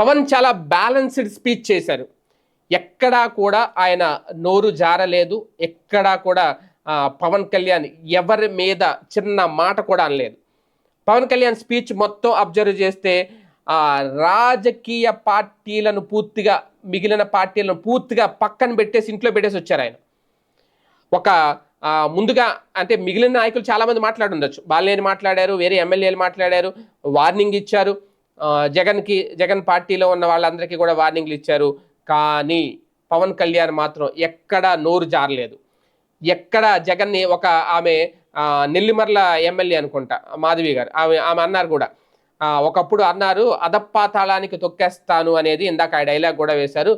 పవన్ చాలా balanced speech చేశారు. ఎక్కడా కూడా ఆయన నోరు జారలేదు. ఎక్కడా కూడా పవన్ కళ్యాణ్ ఎవరి మీద చిన్న మాట కూడా అనలేదు. పవన్ కళ్యాణ్ స్పీచ్ మొత్తం అబ్జర్వ్ చేస్తే రాజకీయ పార్టీలను పూర్తిగా మిగిలిన పార్టీలను పూర్తిగా పక్కన పెట్టేసి ఇంట్లో పెట్టేసి వచ్చారు ఆయన. ఒక ముందుగా అంటే మిగిలిన నాయకులు చాలామంది మాట్లాడుండొచ్చు. బాలినేని మాట్లాడారు వేరే ఎమ్మెల్యేలు మాట్లాడారు వార్నింగ్ ఇచ్చారు. జగన్కి జగన్ పార్టీలో ఉన్న వాళ్ళందరికీ కూడా వార్నింగ్లు ఇచ్చారు. కానీ పవన్ కళ్యాణ్ మాత్రం ఎక్కడా నోరు జారలేదు. ఎక్కడ జగన్ని ఒక ఆమె నెల్లిమర్ల ఎమ్మెల్యే అనుకుంటా మాధవి గారు. ఆమె ఆమె అన్నారు కూడా. ఒకప్పుడు అన్నారు అదప్పాతాళానికి తొక్కేస్తాను అనేది ఇందాక ఆ డైలాగ్ కూడా వేశారు.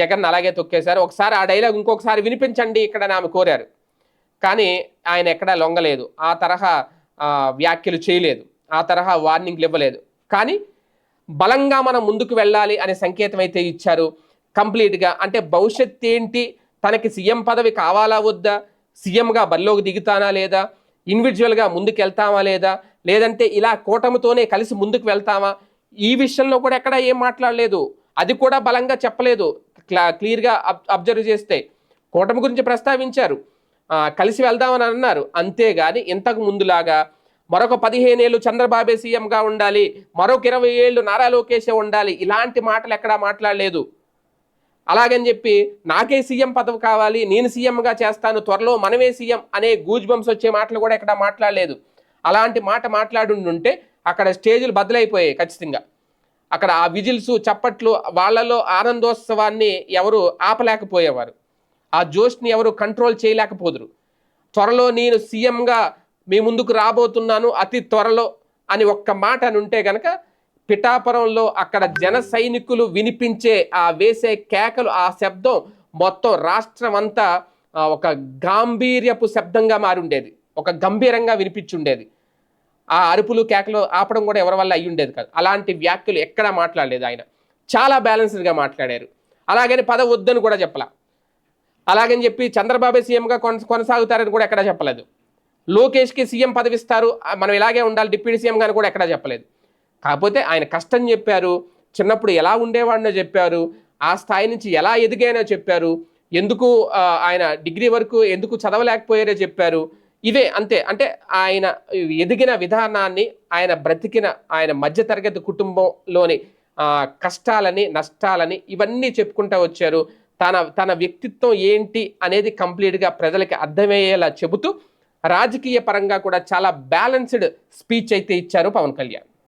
జగన్ అలాగే తొక్కేశారు. ఒకసారి ఆ డైలాగ్ ఇంకొకసారి వినిపించండి ఇక్కడ ఆమె కోరారు. కానీ ఆయన ఎక్కడా లొంగలేదు. ఆ తరహా వ్యాఖ్యలు చేయలేదు. ఆ తరహా వార్నింగ్లు ఇవ్వలేదు. కానీ బలంగా మనం ముందుకు వెళ్ళాలి అనే సంకేతం అయితే ఇచ్చారు కంప్లీట్గా. అంటే భవిష్యత్ ఏంటి? తనకి సీఎం పదవి కావాలా వద్దా? సీఎంగా బరిలోకి దిగుతానా లేదా? ఇండివిజువల్గా ముందుకు వెళ్తామా లేదా? లేదంటే ఇలా కూటమితోనే కలిసి ముందుకు వెళ్తామా ఈ విషయంలో కూడా ఎక్కడ ఏం మాట్లాడలేదు. అది కూడా బలంగా చెప్పలేదు. క్లా క్లియర్గా అబ్ అబ్జర్వ్ చేస్తే కూటమి గురించి ప్రస్తావించారు. కలిసి వెళ్దామని అన్నారు. అంతేగాని ఇంతకు ముందులాగా మరొక పదిహేను ఏళ్ళు చంద్రబాబే సీఎంగా ఉండాలి. మరొక ఇరవై ఏళ్ళు నారా లోకేషే ఉండాలి. ఇలాంటి మాటలు ఎక్కడా మాట్లాడలేదు. అలాగని చెప్పి నాకే సీఎం పదవి కావాలి నేను సీఎంగా చేస్తాను త్వరలో మనమే సీఎం అనే గూజ్ బంప్స్ వచ్చే మాటలు కూడా ఎక్కడా మాట్లాడలేదు. అలాంటి మాట మాట్లాడుంటే అక్కడ స్టేజీలు బదులైపోయాయి ఖచ్చితంగా. అక్కడ ఆ విజిల్స్ చప్పట్లు వాళ్ళలో ఆనందోత్సవాన్ని ఎవరు ఆపలేకపోయేవారు. ఆ జోష్ని ఎవరు కంట్రోల్ చేయలేకపోదురు. త్వరలో నేను సీఎంగా మీ ముందుకు రాబోతున్నాను అతి త్వరలో అని ఒక్క మాట అని ఉంటే గనక పిఠాపురంలో అక్కడ జన సైనికులు వినిపించే ఆ వేసే కేకలు ఆ శబ్దం మొత్తం రాష్ట్రం అంతా ఒక గాంభీర్యపు శబ్దంగా మారి ఉండేది ఒక గంభీరంగా వినిపించుండేది. ఆ అరుపులు కేకలు ఆపడం కూడా ఎవరి వల్ల అయ్యి ఉండేది కాదు. అలాంటి వ్యాఖ్యలు ఎక్కడా మాట్లాడలేదు ఆయన. చాలా బ్యాలెన్స్డ్గా మాట్లాడారు. అలాగని పద వద్దని కూడా చెప్పలా. అలాగని చెప్పి చంద్రబాబు సీఎంగా కొన కొనసాగుతారని కూడా ఎక్కడా చెప్పలేదు. లోకేష్కి సీఎం పదవిస్తారు. మనం ఇలాగే ఉండాలి. డిప్యూటీ సీఎం గాని కూడా ఎక్కడా చెప్పలేదు. కాకపోతే ఆయన కష్టం చెప్పారు. చిన్నప్పుడు ఎలా ఉండేవాడినో చెప్పారు. ఆ స్థాయి నుంచి ఎలా ఎదిగానో చెప్పారు. ఎందుకు ఆయన డిగ్రీ వరకు ఎందుకు చదవలేకపోయారో చెప్పారు. ఇవే అంతే. అంటే ఆయన ఎదిగిన విధానాన్ని ఆయన బ్రతికిన ఆయన మధ్యతరగతి కుటుంబంలోని కష్టాలని నష్టాలని ఇవన్నీ చెప్పుకుంటూ వచ్చారు. తన తన వ్యక్తిత్వం ఏంటి అనేది కంప్లీట్గా ప్రజలకి అర్థమయ్యేలా చెబుతూ రాజకీయ పరంగా కూడా చాలా బ్యాలెన్స్డ్ స్పీచ్ అయితే ఇచ్చారు పవన్ కళ్యాణ్.